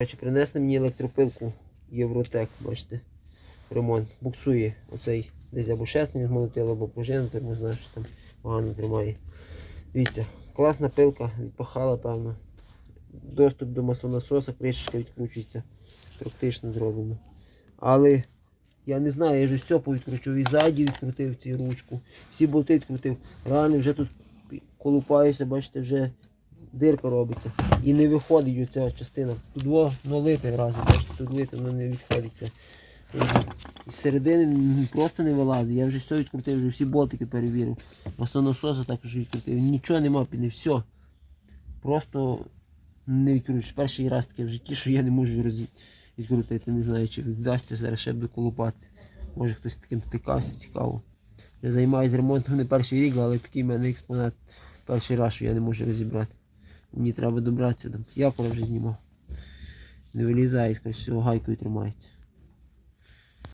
Коротше, принесли мені електропилку Євротек, бачите. Ремонт. Буксує оцей десь або шесний змолотило, або пружина, тормозна, що там погано тримає. Дивіться, класна пилка, відпахала, певно. Доступ до маслонасоса, кришечка відкручується. Практично зроблено. Але я не знаю, я вже все повідкручував. І ззаді відкрутив цю ручку, всі болти відкрутив. Реально вже тут колупаюся, бачите, вже дирка робиться. І не виходить оця частина. Тут во ну, разом, тут лити, воно не відходиться. З середини просто не вилазить. Я вже все відкрутив, вже всі болтики перевірив. Маслонасоса також відкрутив. Нічого нема піде, все. Просто не відкрутиш. Перший раз таке в житті, що я не можу роз... відкрутити. Не знаю, чи вдасться зараз ще буду колупатися. Може хтось таким тикався, цікаво. Я займаюся ремонтом не перший рік, але такий в мене експонат перший раз, що я не можу розібрати. Мені треба добратися. до коли вже знімав. Не вилізає, скоріше, гайкою тримається.